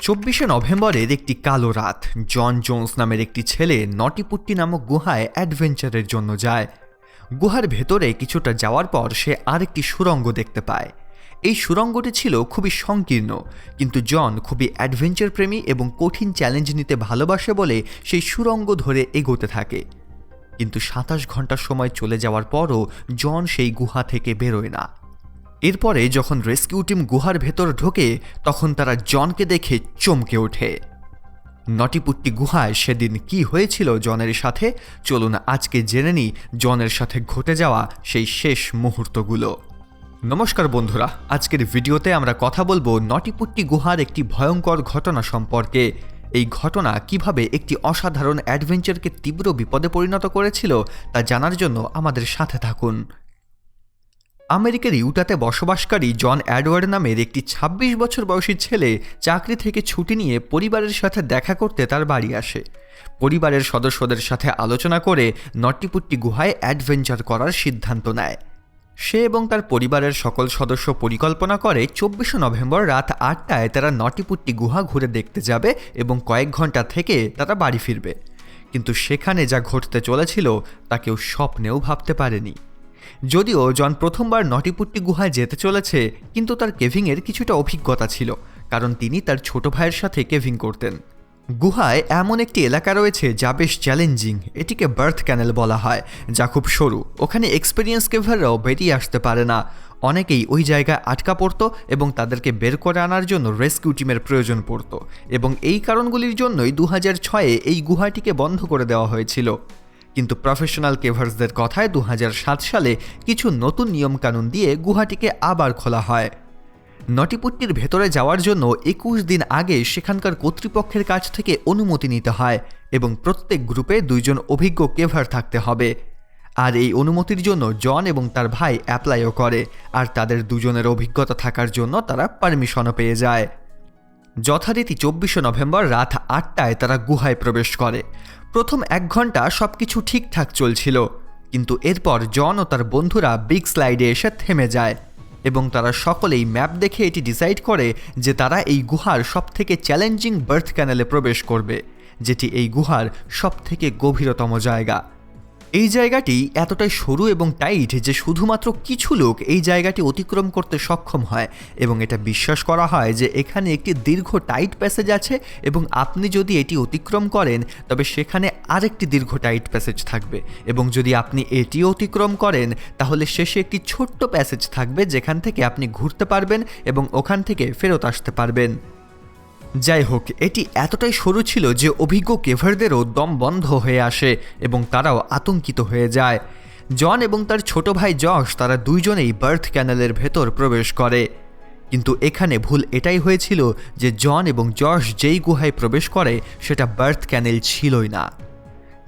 চব্বিশে নভেম্বরের একটি কালো রাত, জন জোন্স নামের একটি ছেলে নটিপুট্টি নামক গুহায় অ্যাডভেঞ্চারের জন্য যায়। গুহার ভেতরে কিছুটা যাওয়ার পর সে আরেকটি সুরঙ্গ দেখতে পায়। এই সুরঙ্গটি ছিল খুবই সংকীর্ণ, কিন্তু জন খুবই অ্যাডভেঞ্চার প্রেমী এবং কঠিন চ্যালেঞ্জ নিতে ভালোবাসে বলে সেই সুরঙ্গ ধরে এগোতে থাকে। কিন্তু সাতাশ ঘণ্টা সময় চলে যাওয়ার পরও জন সেই গুহা থেকে বেরোয় না। এরপরে যখন রেস্কিউ টিম গুহার ভেতর ঢোকে, তখন তারা জনকে দেখে চমকে ওঠে। নটিপুট্টি গুহায় সেদিন কি হয়েছিল জনের সাথে? চলুন আজকে জেনে নিই জনের সাথে ঘটে যাওয়া সেই শেষ মুহূর্তগুলো। নমস্কার বন্ধুরা, আজকের ভিডিওতে আমরা কথা বলব নটিপুট্টি গুহার একটি ভয়ঙ্কর ঘটনা সম্পর্কে। এই ঘটনা কীভাবে একটি অসাধারণ অ্যাডভেঞ্চারকে তীব্র বিপদে পরিণত করেছিল, তা জানার জন্য আমাদের সাথে থাকুন। আমেরিকার ইউটাতে বসবাসকারী জন অ্যাডওয়ার্ড নামের একটি ২৬ বছর বয়সী ছেলে চাকরি থেকে ছুটি নিয়ে পরিবারের সাথে দেখা করতে তার বাড়ি আসে। পরিবারের সদস্যদের সাথে আলোচনা করে নট্টিপুট্টি গুহায় অ্যাডভেঞ্চার করার সিদ্ধান্ত নেয়। সে এবং তার পরিবারের সকল সদস্য পরিকল্পনা করে চব্বিশে নভেম্বর রাত আটটায় তারা নটিপুট্টি গুহা ঘুরে দেখতে যাবে এবং কয়েক ঘণ্টা থেকে তারা বাড়ি ফিরবে। কিন্তু সেখানে যা ঘটতে চলেছিল তা কেউ স্বপ্নেও ভাবতে পারেনি। যদিও জন প্রথমবার নটিপুট্টি গুহায় যেতে চলেছে, কিন্তু তার কেভিংয়ের কিছুটা অভিজ্ঞতা ছিল, কারণ তিনি তার ছোট ভাইয়ের সাথে কেভিং করতেন। গুহায় এমন একটি এলাকা রয়েছে যা বেশ চ্যালেঞ্জিং, এটিকে বার্থ ক্যানেল বলা হয়, যা খুব সরু, ওখানে এক্সপিরিয়েন্স কেভাররাও বেরিয়ে আসতে পারে না। অনেকেই ওই জায়গায় আটকা পড়তো এবং তাদেরকে বের করে আনার জন্য রেস্কিউ টিমের প্রয়োজন পড়তো, এবং এই কারণগুলির জন্যই দু হাজার ছয়ে এই গুহাটিকে বন্ধ করে দেওয়া হয়েছিল। কিন্তু প্রফেশনাল কেভার্সদের কথায় দু হাজার সাত সালে কিছু নতুন নিয়মকানুন দিয়ে গুহাটিকে আবার খোলা হয়। নটিপুট্টির ভেতরে যাওয়ার জন্য একুশ দিন আগে সেখানকার কর্তৃপক্ষের কাছ থেকে অনুমতি নিতে হয় এবং প্রত্যেক গ্রুপে দুইজন অভিজ্ঞ কেভার থাকতে হবে। আর এই অনুমতির জন্য জন এবং তার ভাই অ্যাপ্লাইও করে, আর তাদের দুজনের অভিজ্ঞতা থাকার জন্য তারা পারমিশনও পেয়ে যায়। যথারীতি চব্বিশে নভেম্বর রাত আটটায় তারা গুহায় প্রবেশ করে। প্রথম এক ঘণ্টা সব কিছু ঠিকঠাক চলছিল, কিন্তু এরপর জন ও তার বন্ধুরা বিগ স্লাইডে এসে থেমে যায় এবং তারা সকলেই ম্যাপ দেখে এটি ডিসাইড করে যে তারা এই গুহার সবথেকে চ্যালেঞ্জিং বার্থ ক্যানেলে প্রবেশ করবে, যেটি এই গুহার সবথেকে গভীরতম জায়গা। এই জায়গাটি এতটাই সরু এবং টাইট যে শুধুমাত্র কিছু লোক এই জায়গাটি অতিক্রম করতে সক্ষম হয় এবং এটা বিশ্বাস করা হয় যে এখানে একটি দীর্ঘ টাইট প্যাসেজ আছে এবং আপনি যদি এটি অতিক্রম করেন, তবে সেখানে আরেকটি দীর্ঘ টাইট প্যাসেজ থাকবে। এবং যদি আপনি এটি অতিক্রম করেন, তাহলে শেষে একটি ছোট্ট প্যাসেজ থাকবে যেখান থেকে আপনি ঘুরতে পারবেন এবং ওখান থেকে ফেরত আসতে পারবেন। যাই হোক এটি এতটাই সরু ছিল যে অভিজ্ঞ কেভারদেরও দম বন্ধ হয়ে আসে এবং তারাও আতঙ্কিত হয়ে যায়। জন এবং তার ছোট ভাই যশ, তারা দুইজনেই বার্থ ক্যানেলের ভেতর প্রবেশ করে। কিন্তু এখানে ভুল এটাই হয়েছিল যে জন এবং যশ যেই গুহায় প্রবেশ করে, সেটা বার্থ ক্যানেল ছিলই না।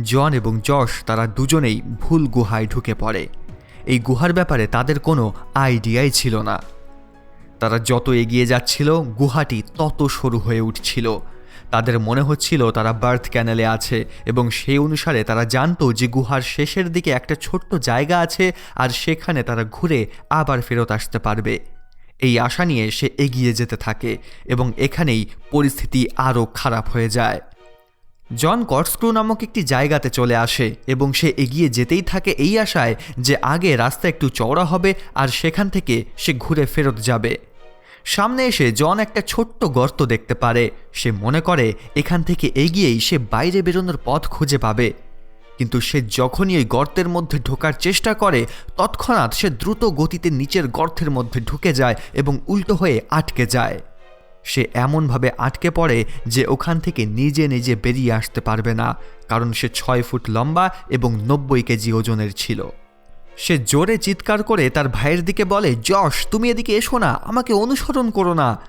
জন এবং যশ, তারা দুজনেই ভুল গুহায় ঢুকে পড়ে। এই গুহার ব্যাপারে তাদের কোনো আইডিয়াই ছিল না। তারা যত এগিয়ে যাচ্ছিল, গুহাটি তত সরু হয়ে উঠছিল। তাদের মনে হচ্ছিল তারা বার্থ ক্যানেলে আছে এবং সেই অনুসারে তারা জানতো যে গুহার শেষের দিকে একটা ছোট্ট জায়গা আছে আর সেখানে তারা ঘুরে আবার ফেরত আসতে পারবে। এই আশা নিয়ে সে এগিয়ে যেতে থাকে এবং এখানেই পরিস্থিতি আরও খারাপ হয়ে যায়। জন কটস্ক্রু নামক একটি জায়গাতে চলে আসে এবং সে এগিয়ে যেতেই থাকে এই আশায় যে আগে রাস্তা একটু চওড়া হবে আর সেখান থেকে সে ঘুরে ফেরত যাবে। সামনে এসে জন একটা ছোট্ট গর্ত দেখতে পারে। সে মনে করে, এখান থেকে এগিয়েই সে বাইরে বেরোনোর পথ খুঁজে পাবে। কিন্তু সে যখনই ওই গর্তের মধ্যে ঢোকার চেষ্টা করে, তৎক্ষণাৎ সে দ্রুত গতিতে নিচের গর্তের মধ্যে ঢুকে যায় এবং উল্টো হয়ে আটকে যায়। সে এমনভাবে আটকে পড়ে যে ওখান থেকে নিজে নিজে বেরিয়ে আসতে পারবে না, কারণ সে ছয় ফুট লম্বা এবং নব্বই কেজি ওজনের ছিল। সে জোরে চিৎকার করে তার ভাইয়ের দিকে বলে যশ তুমি এদিকে এসো না, আমাকে অনুসরণ করো না।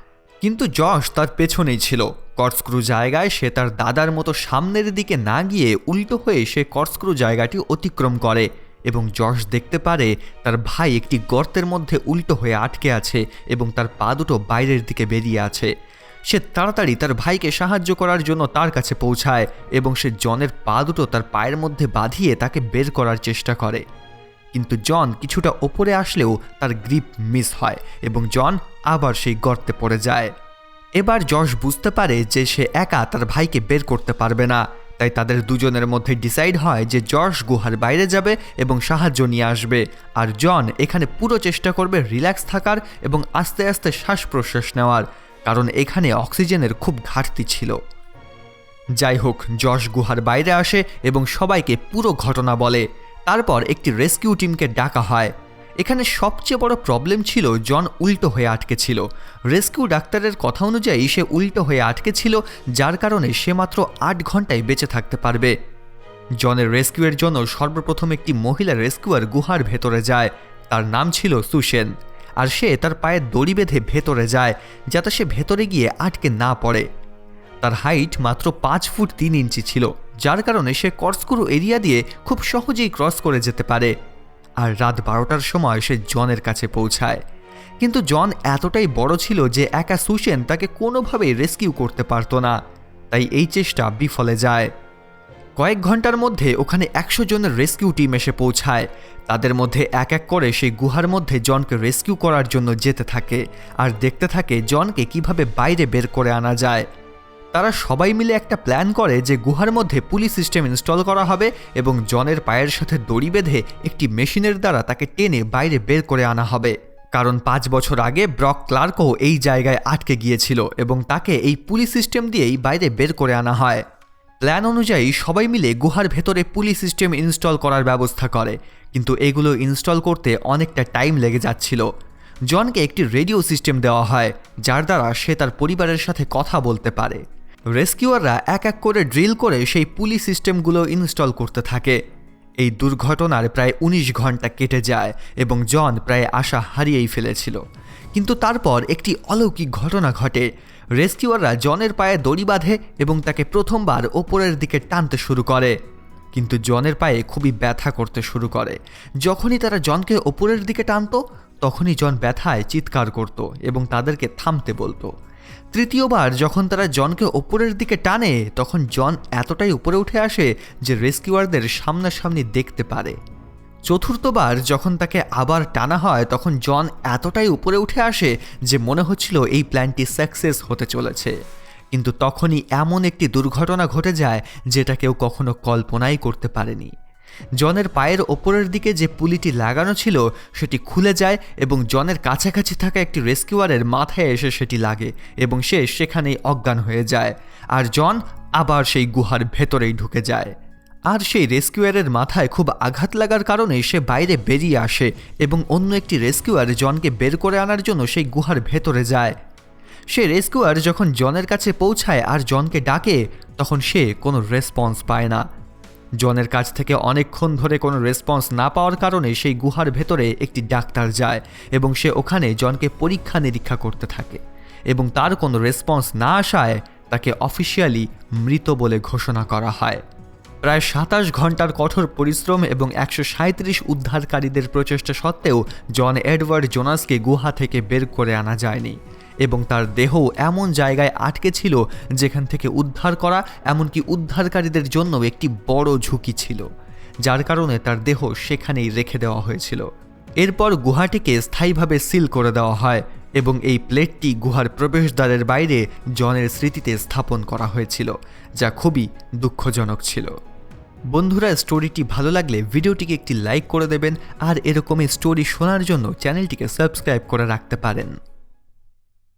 কিন্তু যশ তার পেছনেই ছিল। কর্সক্রু জায়গায় সে তার দাদার মতো সামনের দিকে না গিয়ে উল্টো হয়ে সে কর্সক্রু জায়গাটি অতিক্রম করে এবং যশ দেখতে পারে তার ভাই একটি গর্তের মধ্যে উল্টো হয়ে আটকে আছে এবং তার পা দুটো বাইরের দিকে বেরিয়ে আছে। সে তাড়াতাড়ি তার ভাইকে সাহায্য করার জন্য তার কাছে পৌঁছায় এবং সে জনের পা দুটো তার পায়ের মধ্যে বাঁধিয়ে তাকে বের করার চেষ্টা করে। কিন্তু জন কিছুটা ওপরে আসলেও তার গ্রিপ মিস হয় এবং জন আবার সেই গর্তে পড়ে যায়। এবার যশ বুঝতে পারে যে সে একা তার ভাইকে বের করতে পারবে না। তাই তাদের দুজনের মধ্যে ডিসাইড হয় যে যশ গুহার বাইরে যাবে এবং সাহায্য নিয়ে আসবে। আর জন এখানে পুরো চেষ্টা করবে রিল্যাক্স থাকার এবং আস্তে আস্তে শ্বাস প্রশ্বাস নেওয়ার, কারণ এখানে অক্সিজেনের খুব ঘাটতি ছিল। যাই হোক যশ গুহার বাইরে আসে এবং সবাইকে পুরো ঘটনা বলে। তারপর একটি রেস্কিউ টিমকে ডাকা হয়। এখানে সবচেয়ে বড় প্রবলেম ছিল জন উল্টো হয়ে আটকে ছিল। রেস্কিউ ডাক্তারের কথা অনুযায়ী সে উল্টো হয়ে আটকে ছিল, যার কারণে সে মাত্র আট ঘন্টায় বেঁচে থাকতে পারবে। জনের রেস্কিউয়ের জন্য সর্বপ্রথম একটি মহিলা রেস্কিউয়ার গুহার ভেতরে যায়। তার নাম ছিল সুসেন। আর সে তার পায়ে দড়ি বেঁধে ভেতরে যায়, যাতে সে ভেতরে গিয়ে আটকে না পড়ে। তার হাইট মাত্র পাঁচ ফুট তিন ইঞ্চি ছিল। যার কারণে সে কর্সকুরু এরিয়া দিয়ে খুব সহজেই ক্রস করে যেতে পারে। আর রাত বারোটার সময় সে জনের কাছে পৌঁছায়। কিন্তু জন এতটাই বড় ছিল যে একা সুসেন তাকে কোনোভাবেই রেস্কিউ করতে পারতো না। তাই এই চেষ্টা বিফলে যায়। কয়েক ঘণ্টার মধ্যে ওখানে একশো জনের রেস্কিউ টিম এসে পৌঁছায়। তাদের মধ্যে এক এক করে সেই গুহার মধ্যে জনকে রেস্কিউ করার জন্য যেতে থাকে। আর দেখতে থাকে জনকে কীভাবে বাইরে বের করে আনা যায়। তারা সবাই মিলে একটা প্ল্যান করে যে গুহার মধ্যে পুলিশ সিস্টেম ইনস্টল করা হবে এবং জনের পায়ের সাথে দড়ি বেঁধে একটি মেশিনের দ্বারা তাকে টেনে বাইরে বের করে আনা হবে। কারণ পাঁচ বছর আগে ব্রক ক্লার্কও এই জায়গায় আটকে গিয়েছিল এবং তাকে এই পুলিশ সিস্টেম দিয়েই বাইরে বের করে আনা হয়। প্ল্যান অনুযায়ী সবাই মিলে গুহার ভেতরে পুলিশ সিস্টেম ইনস্টল করার ব্যবস্থা করে, কিন্তু এগুলো ইনস্টল করতে অনেকটা টাইম লেগে যাচ্ছিল। জনকে একটি রেডিও সিস্টেম দেওয়া হয়, যার দ্বারা সে তার পরিবারের সাথে কথা বলতে পারে। রেস্কিউয়াররা এক এক করে ড্রিল করে সেই পুলি সিস্টেমগুলো ইনস্টল করতে থাকে। এই দুর্ঘটনার প্রায় ১৯ ঘণ্টা কেটে যায় এবং জন প্রায় আশা হারিয়েই ফেলেছিল। কিন্তু তারপর একটি অলৌকিক ঘটনা ঘটে। রেস্কিউয়াররা জনের পায়ে দড়ি বাঁধে এবং তাকে প্রথমবার ওপরের দিকে টানতে শুরু করে। কিন্তু জনের পায়ে খুবই ব্যথা করতে শুরু করে। যখনই তারা জনকে ওপরের দিকে টানতো, তখনই জন ব্যথায় চিৎকার করত এবং তাদেরকে থামতে বলতো। তৃতীয়বার যখন তারা জনকে ওপরের দিকে টানে, তখন জন এতটাই উপরে উঠে আসে যে রেস্কিউয়ারদের সামনাসামনি দেখতে পারে। চতুর্থবার যখন তাকে আবার টানা হয়, তখন জন এতটাই উপরে উঠে আসে যে মনে হচ্ছিল এই প্ল্যানটি সাকসেস হতে চলেছে। কিন্তু তখনই এমন একটি দুর্ঘটনা ঘটে যায়, যেটা কেউ কখনো কল্পনাই করতে পারেনি। জনের পায়ের ওপরের দিকে যে পুলিটি লাগানো ছিল, সেটি খুলে যায় এবং জনের কাছাকাছি থাকা একটি রেস্কিউয়ারের মাথায় এসে সেটি লাগে এবং সে সেখানেই অজ্ঞান হয়ে যায়। আর জন আবার সেই গুহার ভেতরেই ঢুকে যায়। আর সেই রেস্কিউয়ারের মাথায় খুব আঘাত লাগার কারণে সে বাইরে বেরিয়ে আসে এবং অন্য একটি রেস্কিউয়ার জনকে বের করে আনার জন্য সেই গুহার ভেতরে যায়। সে রেস্কিউয়ার যখন জনের কাছে পৌঁছায় আর জনকে ডাকে, তখন সে কোনো রেসপন্স পায় না। জনের কাছ থেকে অনেকক্ষণ ধরে কোনো রেসপন্স না পাওয়ার কারণে সেই গুহার ভেতরে একটি ডাক্তার যায় এবং সে ওখানে জনকে পরীক্ষা নিরীক্ষা করতে থাকে এবং তার কোনো রেসপন্স না আসায় তাকে অফিসিয়ালি মৃত বলে ঘোষণা করা হয়। প্রায় সাতাশ ঘণ্টার কঠোর পরিশ্রম এবং একশো সাঁত্রিশ উদ্ধারকারীদের প্রচেষ্টা সত্ত্বেও জন এডওয়ার্ড জোনাসকে গুহা থেকে বের করে আনা যায়নি। এবং তার দেহ এমন জায়গায় আটকে ছিল যেখান থেকে উদ্ধার করা, এমনকি উদ্ধারকারীদের জন্য একটি বড় ঝুঁকি ছিল, যার কারণে তার দেহ সেখানেই রেখে দেওয়া হয়েছিল। এরপর গুহাটিকে স্থায়ীভাবে সিল করে দেওয়া হয় এবং এই প্লেটটি গুহার প্রবেশদ্বারের বাইরে জনের স্মৃতিতে স্থাপন করা হয়েছিল, যা খুবই দুঃখজনক ছিল। বন্ধুরা, স্টোরিটি ভালো লাগলে ভিডিওটিকে একটি লাইক করে দেবেন আর এরকমই স্টোরি শোনার জন্য চ্যানেলটিকে সাবস্ক্রাইব করে রাখতে পারেন।